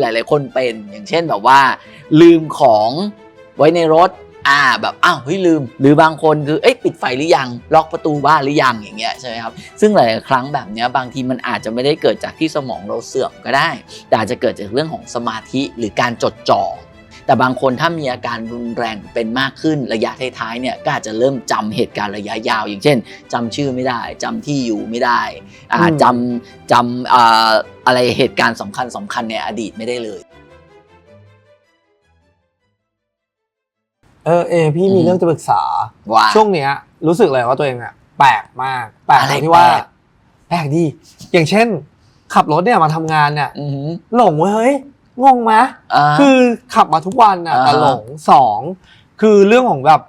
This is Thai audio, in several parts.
หลาย ๆ คนเป็น อย่างเช่นแบบว่า ลืมของไว้ในรถอ่าแบบอ้าวเฮ้ยลืม หรือบางคนคือเอ้ยปิดไฟหรือยัง ล็อกประตูบ้านหรือยังอย่างเงี้ยใช่ไหมครับซึ่งหลายๆครั้งแบบเนี้ยบางทีมันอาจจะไม่ได้เกิดจากที่สมองเราเสื่อมก็ได้ แต่อาจจะเกิดจากเรื่องของสมาธิหรือการจดจ่อ แต่บางคนถ้ามีอาการรุนแรงเป็นมากขึ้นระยะท้ายๆเนี่ยก็อาจจะเริ่มจำเหตุการณ์ระยะยาว อย่างเช่นจำชื่อไม่ได้จำที่อยู่ไม่ได้อ่าอืมจำจำอ่าอะไรเหตุการณ์สำคัญสำคัญในอดีตไม่ได้เลยเออเอพี่มีอืมเรื่องจะปรึกษาว่าช่วงเนี้ย รู้สึกเลยว่าตัวเองอะแปลกมากแปลกอะไรตรงที่ว่าแปลกแปลกดี อย่างเช่น ขับรถเนี่ยมาทำงานเนี่ยอือหือหลงเว้ยเฮ้ย งงไหมอ่า คือขับมาทุกวันอะอ่า แต่หลงสองคือเรื่องของแบบ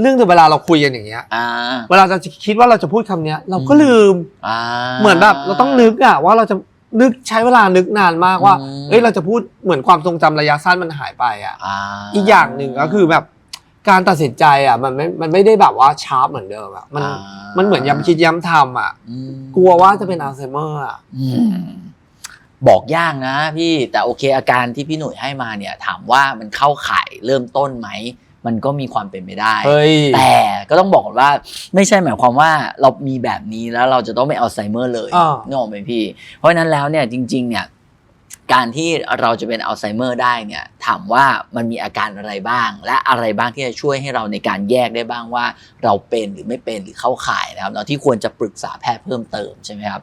เรื่องเวลาเราคุยกันอย่างเงี้ย อ่า เวลาจะคิดว่าเราจะพูดคำเนี้ย เราก็อืม ลืม อ่า เหมือนแบบเราต้องนึกอะว่าเราจะนึกใช้เวลานึกนานมากว่า อืม เอ้ยเราจะพูดเหมือนความทรงจำระยะสั้นมันหายไปอะอ่าอีกอย่างหนึ่งก็คือแบบการตัดสินใจอะมันไม่มันไม่ได้แบบว่าชาร์ปเหมือนเดิมอะมันอ่ามันเหมือนย้ำคิดย้ำทำอะอืมกลัวว่าจะเป็นอัลไซเมอร์อะอืม บอกยากนะพี่แต่โอเคอาการที่พี่หนุ่ยให้มาเนี่ย ถามว่ามันเข้าข่ายเริ่มต้นไหม มันก็มีความเป็นไปได้ เฮ้ย แต่ก็ต้องบอกก่อนว่าไม่ใช่หมายความว่าเรามีแบบนี้แล้วเราจะต้องไม่อัลไซเมอร์เลยอ่า นึกออกไหมพี่ เพราะฉะนั้นแล้วเนี่ยจริง ๆ เนี่ย การที่เราจะเป็นอัลไซเมอร์ได้เนี่ยถามว่ามันมีอาการอะไรบ้าง และอะไรบ้างที่จะช่วยให้เราในการแยกได้บ้างว่า เราเป็นหรือไม่เป็นหรือเข้าข่ายนะครับเราที่ควรจะปรึกษาแพทย์เพิ่มเติมใช่ไหมครับ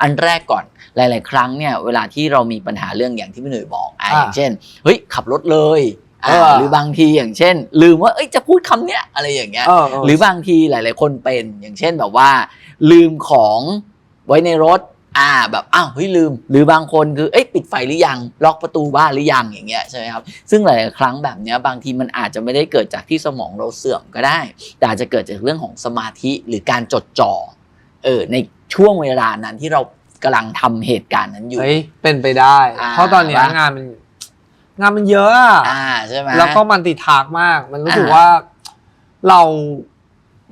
อันแรกก่อนหลาย ๆ ครั้งเนี่ยเวลาที่เรามีปัญหาเรื่องอย่างที่พี่หนุ่ยบอกอะอ่าอย่างเช่นเฮ้ยขับรถเลยอะเออหรือบางทีอย่างเช่น ลืมว่าเอ้ยจะพูดคำเนี้ยอะไรอย่างเงี้ยเออเหรือบางทีหลาย ๆ คนเป็นอย่างเช่นแบบว่า ลืมของไว้ในรถ อ่าแบบอ้าวเฮ้ยลืม หรือบางคนคือเอ้ยปิดไฟหรือยังล็อกประตูบ้านหรือยังอย่างเงี้ยใช่ไหมครับซึ่งหลายๆครั้งแบบเนี้ยบางทีมันอาจจะไม่ได้เกิดจากที่สมองเราเสื่อมก็ได้ แต่อาจจะเกิดจากเรื่องของสมาธิหรือการจดจ่อเออในช่วงเวลานั้นที่เรากำลังทำเหตุการณ์นั้นอยู่ เฮ้ยเป็นไปได้ อ่าเพราะตอนเนี้ยว่า งานมันงานมันเยอะอะอ่าใช่ไหม แล้วก็มันติดทากมาก มันรู้สึกอ่า ว่าเรา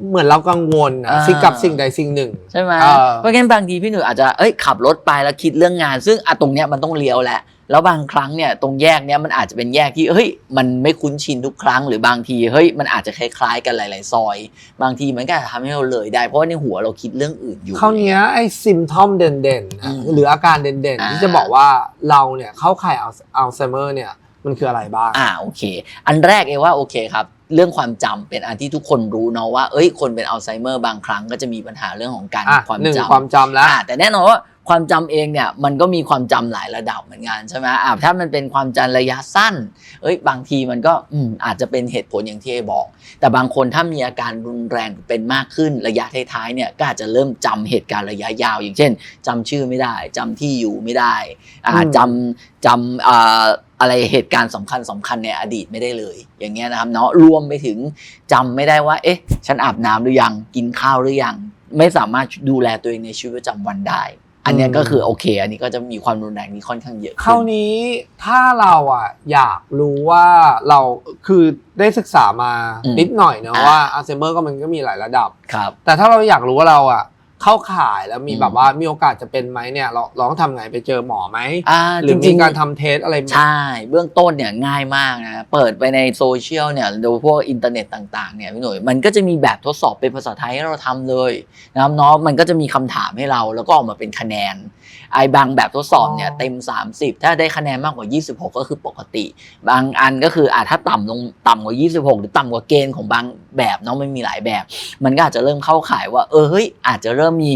เหมือนเรากังวลอะอ่า สิ่งกับสิ่งใดสิ่งหนึ่ง ใช่ไหมเออ เพราะงั้นบางทีพี่หนุ่ยอาจจะเอ้ยขับรถไปแล้วคิดเรื่องงาน ซึ่งอะตรงเนี้ยมันต้องเลี้ยวแหละแล้วบางครั้งเนี่ยตรงแยกเนี้ยมันอาจจะเป็นแยกที่เฮ้ยมันไม่คุ้นชินทุกครั้งหรือบางทีเฮ้ยมันอาจจะคล้ายๆกันหลาย ๆ ซอย บางทีมันก็อาจจะทำให้เราเลยได้เพราะว่าในหัวเราคิดเรื่องอื่นอยู่ คราวเนี้ยไอ้ซิมทอมเด่นๆอือะมหรืออาการเด่นอ่า ๆ ที่จะบอกว่าเราเนี่ยเข้าข่ายอัลไซเมอร์เนี่ย มันคืออะไรบ้าง อ่าโอเค อันแรกเอว่าโอเคครับ เรื่องความจำเป็นอันที่ทุกคนรู้เนาะว่าเอ้ยคนเป็นอัลไซเมอร์บางครั้งก็จะมีปัญหาเรื่องของการอะความหนึ่งจำความจำแล้วอ่าแต่แน่นอนว่า ความจำเองเนี่ยมันก็มีความจำหลายระดับเหมือนกันใช่ไหมอ่าถ้ามันเป็นความจำระยะสั้น เอ้ยบางทีมันก็อืมอาจจะเป็นเหตุผลอย่างที่เอบอก แต่บางคนถ้ามีอาการรุนแรงเป็นมากขึ้นระยะท้ายๆเนี่ยก็อาจจะเริ่มจำเหตุการณ์ระยะยาว อย่างเช่นจำชื่อไม่ได้จำที่อยู่ไม่ได้อ่าอืมจำจำอ่าอะไรเหตุการณ์สำคัญสำคัญในอดีตไม่ได้เลย อย่างเงี้ยนะครับเนาะรวมไปถึงจำไม่ได้ว่า เอ๊ะ ฉันอาบน้ำหรือยังกินข้าวหรือยังไม่สามารถดูแลตัวเองในชีวิตประจำวันได้ อันเนี้ยก็คือโอเค อันนี้ก็จะมีความรุนแรงนี้ค่อนข้างเยอะคราวขึ้นนี้ถ้าเราอะอยากรู้ว่าเราคือได้ศึกษามาอืมนิดหน่อยเนอะอ่าว่าอัลไซเมอร์ก็มันก็มีหลายระดับ ครับ แต่ถ้าเราอยากรู้ว่าเราอะ เข้าข่ายแล้วมีอืมแบบว่ามีโอกาสจะเป็นไหมเนี่ยเราเราต้องทำไงไปเจอหมอไหมอ่าหรือจมีริงๆ การทำเทสอะไรไหม ใช่ เบื้องต้นเนี่ยง่ายมากนะ เปิดไปในโซเชียลเนี่ยดูพวกอินเทอร์เน็ตต่างๆเนี่ยพี่หน่ยมันก็จะมีแบบทดสอบเป็นภาษาไทยให้เราทำเลยนะครับเนาะมันก็จะมีคำถามให้เราแล้วก็ออกมาเป็นคะแนน ไอ้บางแบบทดสอบเนี่ยอ๋อ เต็ม 30 ถ้าได้คะแนนมากกว่า 26 ก็คือปกติ บางอันก็คืออะถ้าต่ำลงต่ำกว่า 26 หรือต่ำกว่าเกณฑ์ของบางแบบเนาะมันมีหลายแบบ มันก็อาจจะเริ่มเข้าข่ายว่าเออเฮ้ยอาจจะเริ่มมี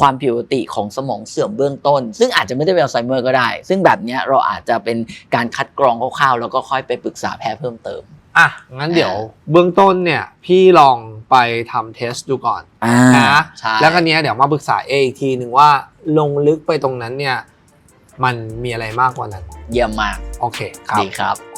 ความผิดปกติของสมองเสื่อมเบื้องต้น ซึ่งอาจจะไม่ได้เป็นอัลไซเมอร์ก็ได้ ซึ่งแบบเนี้ยเราอาจจะเป็นการคัดกรองคร่าวๆ แล้วก็ค่อยไปปรึกษาแพทย์เพิ่มเติมอะงั้นเดี๋ยวเบื้องต้นเนี่ยพี่ลองไปทำเทสดูก่อนอ่านะใช่แล้วก็เนี้ยเดี๋ยวมาปรึกษาเออีกทีหนึ่งว่าลงลึกไปตรงนั้นเนี่ยมันมีอะไรมากกว่านั้น เยี่ยมมาก โอเคครับดีครับ